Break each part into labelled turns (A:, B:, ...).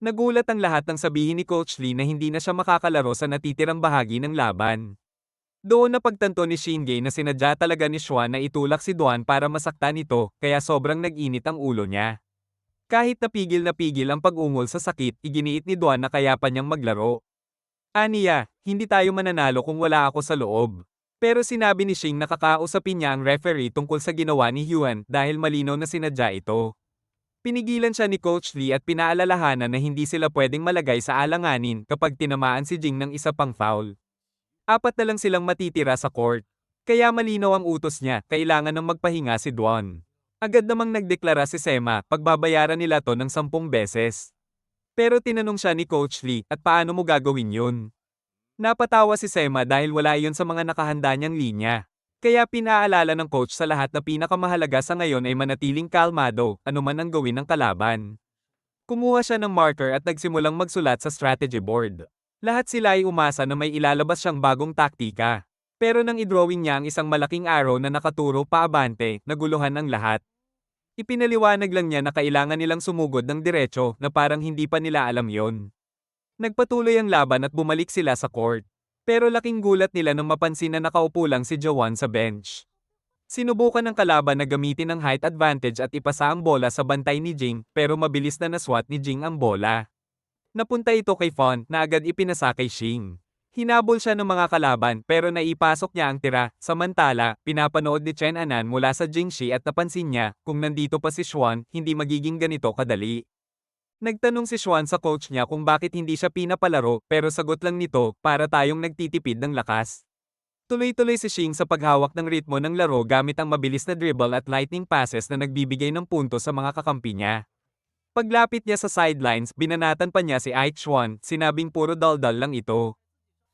A: Nagulat ang lahat ng sabihin ni Coach Lee na hindi na siya makakalaro sa natitirang bahagi ng laban. Doon napagtanto ni Shinge na sinadya talaga ni Xuan na itulak si Duan para masaktan ito, kaya sobrang nag-init ang ulo niya. Kahit napigil na pigil ang pag-ungol sa sakit, iginiit ni Duan na kaya pa niyang maglaro. Aniya, hindi tayo mananalo kung wala ako sa loob. Pero sinabi ni Shing na kakausapin niya ang referee tungkol sa ginawa ni Huan dahil malinaw na sinadya ito. Pinigilan siya ni Coach Lee at pinaalalahanan na hindi sila pwedeng malagay sa alanganin kapag tinamaan si Jing ng isa pang foul. Apat na lang silang matitira sa court. Kaya malinaw ang utos niya, kailangan ng magpahinga si Duan. Agad namang nagdeklara si Sema, pagbabayaran nila to ng sampung beses. Pero tinanong siya ni Coach Lee, at paano mo gagawin yun? Napatawa si Sema dahil wala iyon sa mga nakahanda niyang linya. Kaya pinaalala ng coach sa lahat na pinakamahalaga sa ngayon ay manatiling kalmado, anuman ang gawin ng kalaban. Kumuha siya ng marker at nagsimulang magsulat sa strategy board. Lahat sila ay umasa na may ilalabas siyang bagong taktika. Pero nang idrawing niya ang isang malaking arrow na nakaturo paabante, naguluhan ang lahat. Ipinaliwanag lang niya na kailangan nilang sumugod ng diretso na parang hindi pa nila alam yon. Nagpatuloy ang laban at bumalik sila sa court. Pero laking gulat nila nang mapansin na nakaupo lang si Jawan sa bench. Sinubukan ng kalaban na gamitin ang height advantage at ipasa ang bola sa bantay ni Jing pero mabilis na naswat ni Jing ang bola. Napunta ito kay Fon na agad ipinasa kay Xing. Hinabol siya ng mga kalaban pero naipasok niya ang tira, samantala, pinapanood ni Chen Anan mula sa Jingxi at napansin niya, kung nandito pa si Xuan, hindi magiging ganito kadali. Nagtanong si Xuan sa coach niya kung bakit hindi siya pinapalaro pero sagot lang nito, para tayong nagtitipid ng lakas. Tuloy-tuloy si Xing sa paghawak ng ritmo ng laro gamit ang mabilis na dribble at lightning passes na nagbibigay ng punto sa mga kakampi niya. Paglapit niya sa sidelines, binanatan pa niya si Ike Xuan, sinabing puro daldal lang ito.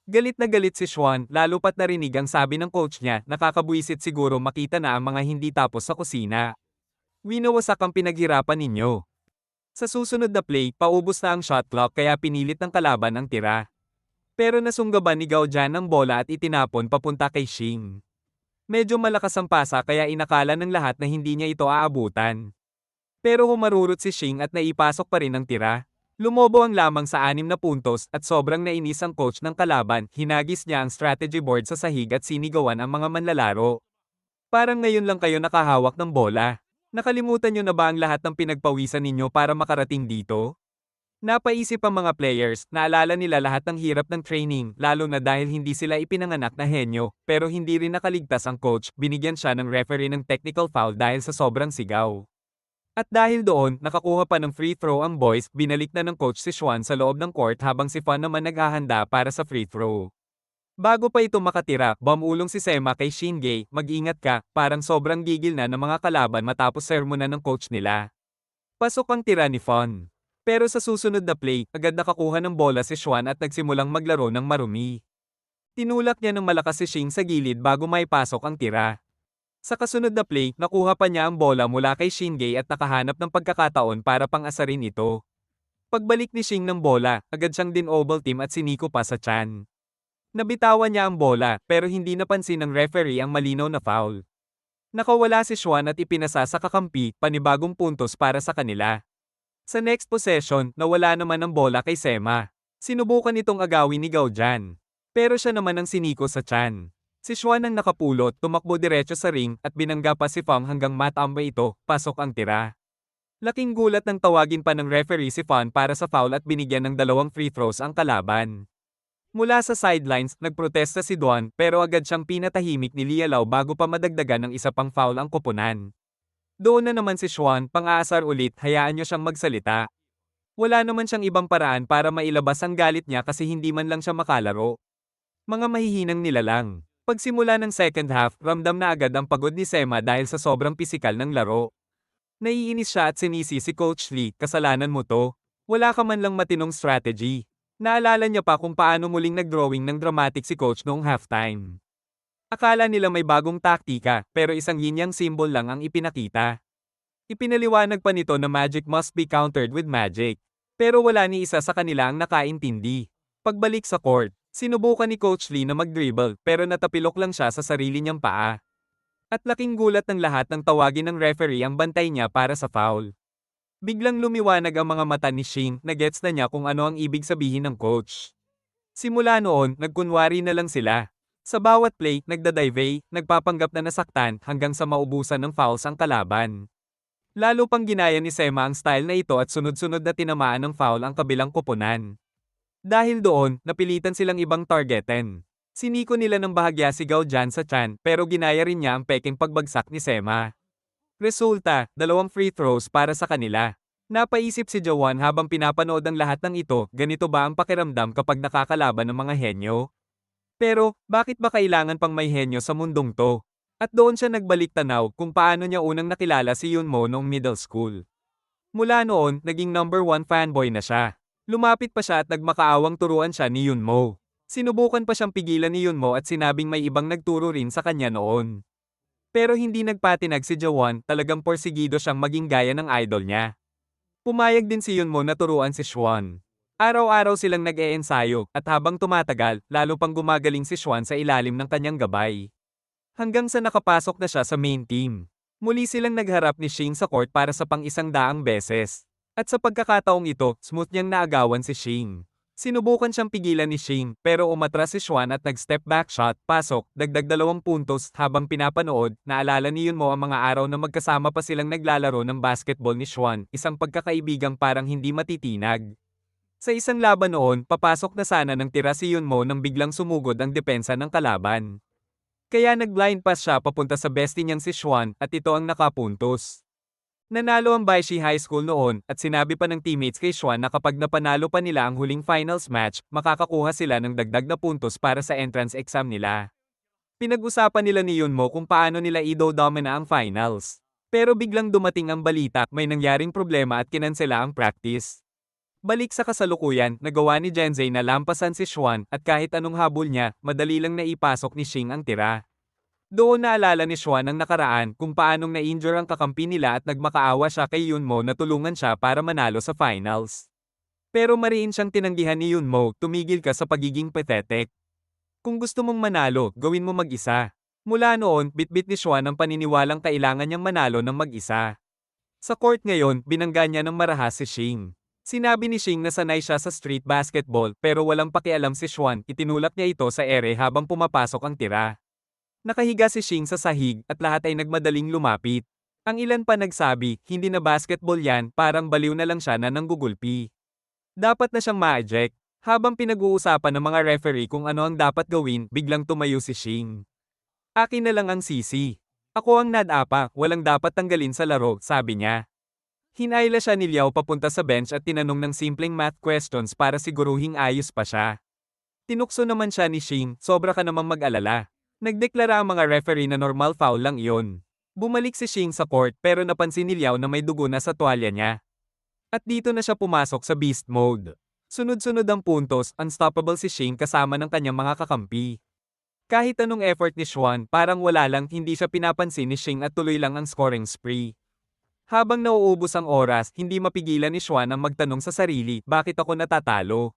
A: Galit na galit si Xuan, lalo pat narinig ang sabi ng coach niya, nakakabuisit siguro makita na ang mga hindi tapos sa kusina. Winawasak ang pinaghirapan ninyo. Sa susunod na play, paubos na ang shot clock kaya pinilit ng kalaban ang tira. Pero nasunggaban ni Gao Jian ang bola at itinapon papunta kay Xing. Medyo malakas ang pasa kaya inakala ng lahat na hindi niya ito aabutan. Pero humarurot si Xing at naipasok pa rin ang tira. Lumobo ang lamang sa anim na puntos at sobrang nainis ang coach ng kalaban, hinagis niya ang strategy board sa sahig at sinigawan ang mga manlalaro. Parang ngayon lang kayo nakahawak ng bola. Nakalimutan niyo na ba ang lahat ng pinagpawisan ninyo para makarating dito? Napaisip ang mga players, naalala nila lahat ng hirap ng training, lalo na dahil hindi sila ipinanganak na henyo, pero hindi rin nakaligtas ang coach, binigyan siya ng referee ng technical foul dahil sa sobrang sigaw. At dahil doon, nakakuha pa ng free throw ang boys, binalik na ng coach si Xuan sa loob ng court habang si Fan naman naghahanda para sa free throw. Bago pa ito makatira, bamulong si Sema kay Shinge, mag-ingat ka, parang sobrang gigil na ng mga kalaban matapos sermonan ng coach nila. Pasok ang tira ni Fon. Pero sa susunod na play, agad nakakuha ng bola si Xuan at nagsimulang maglaro ng marumi. Tinulak niya ng malakas si Shing sa gilid bago may pasok ang tira. Sa kasunod na play, nakuha pa niya ang bola mula kay Shinge at nakahanap ng pagkakataon para pang-asarin ito. Pagbalik ni Shing ng bola, agad siyang din oval team at siniko pa sa chan. Nabitawan niya ang bola, pero hindi napansin ng referee ang malinaw na foul. Nakawala si Xuan at ipinasa sa kakampi, panibagong puntos para sa kanila. Sa next possession, nawala naman ang bola kay Sema. Sinubukan itong agawin ni Gao Jian. Pero siya naman ang siniko sa chan. Si Xuan ang nakapulot, tumakbo diretso sa ring at binangga pa si Fang hanggang matambay ito, pasok ang tira. Laking gulat nang tawagin pa ng referee si Fan para sa foul at binigyan ng dalawang free throws ang kalaban. Mula sa sidelines, nagprotesta si Duan pero agad siyang pinatahimik ni Lialaw bago pa madagdagan ng isa pang foul ang koponan. Doon na naman si Xuan, pang-aasar ulit, hayaan niyo siyang magsalita. Wala naman siyang ibang paraan para mailabas ang galit niya kasi hindi man lang siya makalaro. Mga mahihinang nila lang. Pagsimula ng second half, ramdam na agad ang pagod ni Sema dahil sa sobrang pisikal ng laro. Naiinis siya at sinisi si Coach Lee, kasalanan mo to. Wala ka man lang matinong strategy. Naalala niya pa kung paano muling nag-drawing ng dramatic si Coach noong halftime. Akala nila may bagong taktika, pero isang yinyang symbol lang ang ipinakita. Ipinaliwanag pa nito na magic must be countered with magic. Pero wala ni isa sa kanila ang nakaintindi. Pagbalik sa court, sinubukan ni Coach Lee na mag-dribble pero natapilok lang siya sa sarili niyang paa. At laking gulat ng lahat ng tawagin ng referee ang bantay niya para sa foul. Biglang lumiwanag ang mga mata ni Shing na gets na niya kung ano ang ibig sabihin ng coach. Simula noon, nagkunwari na lang sila. Sa bawat play, nagdadive, nagpapanggap na nasaktan hanggang sa maubusan ng fouls ang kalaban. Lalo pang ginaya ni Sema ang style na ito at sunod-sunod na tinamaan ng foul ang kabilang koponan. Dahil doon, napilitan silang ibang targetin. Siniko nila ng bahagya si Gao Jan sa Chan pero ginaya rin niya ang peking pagbagsak ni Sema. Resulta, dalawang free throws para sa kanila. Napaisip si Jawan habang pinapanood ang lahat ng ito, ganito ba ang pakiramdam kapag nakakalaban ng mga henyo? Pero, bakit ba kailangan pang may henyo sa mundong to? At doon siya nagbalik tanaw kung paano niya unang nakilala si Yunmo noong middle school. Mula noon, naging number one fanboy na siya. Lumapit pa siya at nagmakaawang turuan siya ni Yunmo. Sinubukan pa siyang pigilan ni Yunmo at sinabing may ibang nagturo rin sa kanya noon. Pero hindi nagpatinag si Jawan, talagang porsigido siyang maging gaya ng idol niya. Pumayag din si Yunmo na turuan si Xuan. Araw-araw silang nag-e-ensayo, at habang tumatagal, lalo pang gumagaling si Xuan sa ilalim ng kanyang gabay. Hanggang sa nakapasok na siya sa main team. Muli silang nagharap ni Shing sa court para sa pang-isang daang beses. At sa pagkakataong ito, smooth niyang naagawan si Shing. Sinubukan siyang pigilan ni Shing, pero umatras si Xuan at nag-step back shot, pasok, dagdag dalawang puntos, habang pinapanood, naalala ni Yunmo ang mga araw na magkasama pa silang naglalaro ng basketball ni Xuan, isang pagkakaibigang parang hindi matitinag. Sa isang laban noon, papasok na sana ng tira si Yunmo nang biglang sumugod ang depensa ng kalaban. Kaya nag-blind pass siya papunta sa bestie niyang si Xuan at ito ang nakapuntos. Nanalo ang Baishi High School noon at sinabi pa ng teammates kay Xuan na kapag napanalo pa nila ang huling finals match, makakakuha sila ng dagdag na puntos para sa entrance exam nila. Pinag-usapan nila ni Yunmo kung paano nila ido-domina ang finals. Pero biglang dumating ang balita, may nangyaring problema at kinansela ang practice. Balik sa kasalukuyan, nagawa ni Jenzei na lampasan si Xuan at kahit anong habol niya, madali lang naipasok ni Xing ang tira. Doon naalala ni Xuan ang nakaraan kung paanong na-injure ang kakampi nila at nagmakaawa siya kay Yunmo na tulungan siya para manalo sa finals. Pero mariin siyang tinanggihan ni Yunmo, tumigil ka sa pagiging pathetic. Kung gusto mong manalo, gawin mo mag-isa. Mula noon, bitbit ni Xuan ang paniniwalang kailangan niyang manalo ng mag-isa. Sa court ngayon, binangga niya ng marahas si Xing. Sinabi ni Xing na sanay siya sa street basketball pero walang pakialam si Xuan, itinulak niya ito sa ere habang pumapasok ang tira. Nakahiga si Xing sa sahig at lahat ay nagmadaling lumapit. Ang ilan pa nagsabi, hindi na basketball yan, parang baliw na lang siya na nanggugulpi. Dapat na siyang ma-eject. Habang pinag-uusapan ng mga referee kung ano ang dapat gawin, biglang tumayo si Xing. Akin na lang ang sisi. Ako ang nadapa, walang dapat tanggalin sa laro, sabi niya. Hinayla siya ni Liao papunta sa bench at tinanong ng simpleng math questions para siguruhing ayos pa siya. Tinukso naman siya ni Shing, sobra ka namang mag-alala. Nagdeklara ang mga referee na normal foul lang iyon. Bumalik si Shing sa court pero napansin ni Liao na may dugo na sa tuwalya niya. At dito na siya pumasok sa beast mode. Sunod-sunod ang puntos, unstoppable si Shing kasama ng kanyang mga kakampi. Kahit anong effort ni Xuan, parang wala lang hindi siya pinapansin ni Shing at tuloy lang ang scoring spree. Habang nauubos ang oras, hindi mapigilan ni Xuan ang magtanong sa sarili, bakit ako natatalo?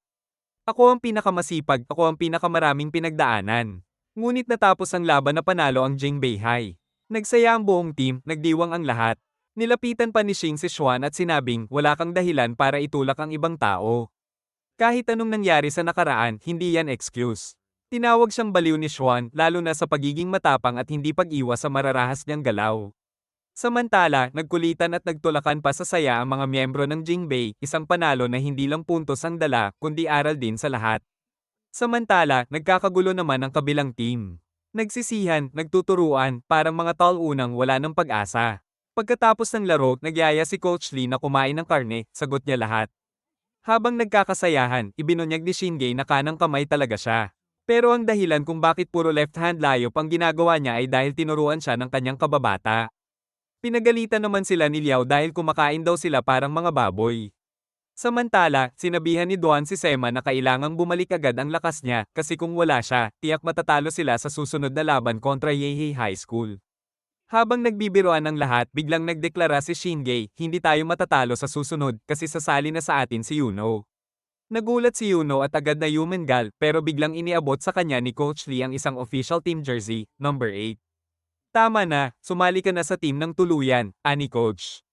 A: Ako ang pinakamasipag, ako ang pinakamaraming pinagdaanan. Ngunit natapos ang laban na panalo ang Jingbei High. Nagsaya ang buong team, nagdiwang ang lahat. Nilapitan pa ni Xing si Xuan at sinabing, wala kang dahilan para itulak ang ibang tao. Kahit anong nangyari sa nakaraan, hindi yan excuse. Tinawag siyang baliw ni Xuan, lalo na sa pagiging matapang at hindi pag-iwas sa mararahas niyang galaw. Samantala, nagkulitan at nagtulakan pa sa saya ang mga miyembro ng Jingbei, isang panalo na hindi lang puntos ang dala, kundi aral din sa lahat. Samantala, nagkakagulo naman ang kabilang team. Nagsisihan, nagtuturuan, parang mga tal-unang wala ng pag-asa. Pagkatapos ng laro, nagyaya si Coach Lee na kumain ng karne, sagot niya lahat. Habang nagkakasayahan, ibinunyag ni Shinge na kanang kamay talaga siya. Pero ang dahilan kung bakit puro left hand layop ang ginagawa niya ay dahil tinuruan siya ng kanyang kababata. Pinagalitan naman sila ni Liao dahil kumakain daw sila parang mga baboy. Samantala, sinabihan ni Duan si Sema na kailangang bumalik agad ang lakas niya kasi kung wala siya, tiyak matatalo sila sa susunod na laban kontra Yehi High School. Habang nagbibiroan ang lahat, biglang nagdeklara si Shinge, hindi tayo matatalo sa susunod kasi sasali na sa atin si Yuno. Nagulat si Yuno at agad na Yumengal pero biglang iniabot sa kanya ni Coach Lee ang isang official team jersey, number 8. Tama na, sumali ka na sa team ng tuluyan, ani coach.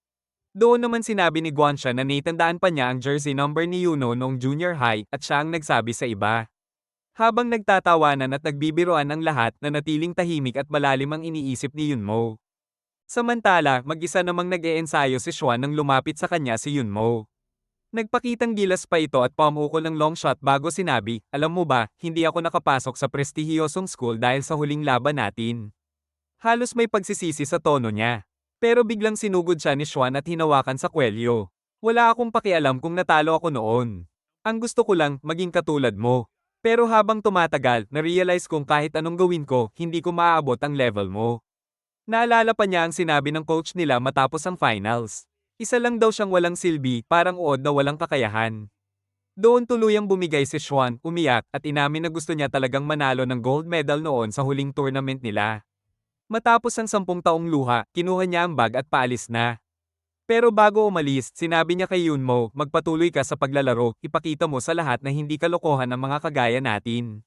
A: Doon naman sinabi ni Guansha na naitandaan pa niya ang jersey number ni Yuno noong junior high at siya ang nagsabi sa iba. Habang nagtatawanan at nagbibiroan ang lahat na natiling tahimik at malalim ang iniisip ni Yunmo. Samantala, mag-isa namang nag-eensayo si Xuan nang lumapit sa kanya si Yunmo. Nagpakitang gilas pa ito at pamukol ng long shot bago sinabi, alam mo ba, hindi ako nakapasok sa prestihiyosong school dahil sa huling laban natin. Halos may pagsisisi sa tono niya. Pero biglang sinugod siya ni Xuan at hinawakan sa kwelyo. Wala akong pakialam kung natalo ako noon. Ang gusto ko lang, maging katulad mo. Pero habang tumatagal, na-realize kong kahit anong gawin ko, hindi ko maaabot ang level mo. Naalala pa niya ang sinabi ng coach nila matapos ang finals. Isa lang daw siyang walang silbi, parang uod na walang kakayahan. Doon tuluyang bumigay si Xuan, umiyak, at inamin na gusto niya talagang manalo ng gold medal noon sa huling tournament nila. Matapos ang sampung taong luha, kinuha niya ang bag at paalis na. Pero bago umalis, sinabi niya kay Yunmo, magpatuloy ka sa paglalaro, ipakita mo sa lahat na hindi kalokohan ang mga kagaya natin.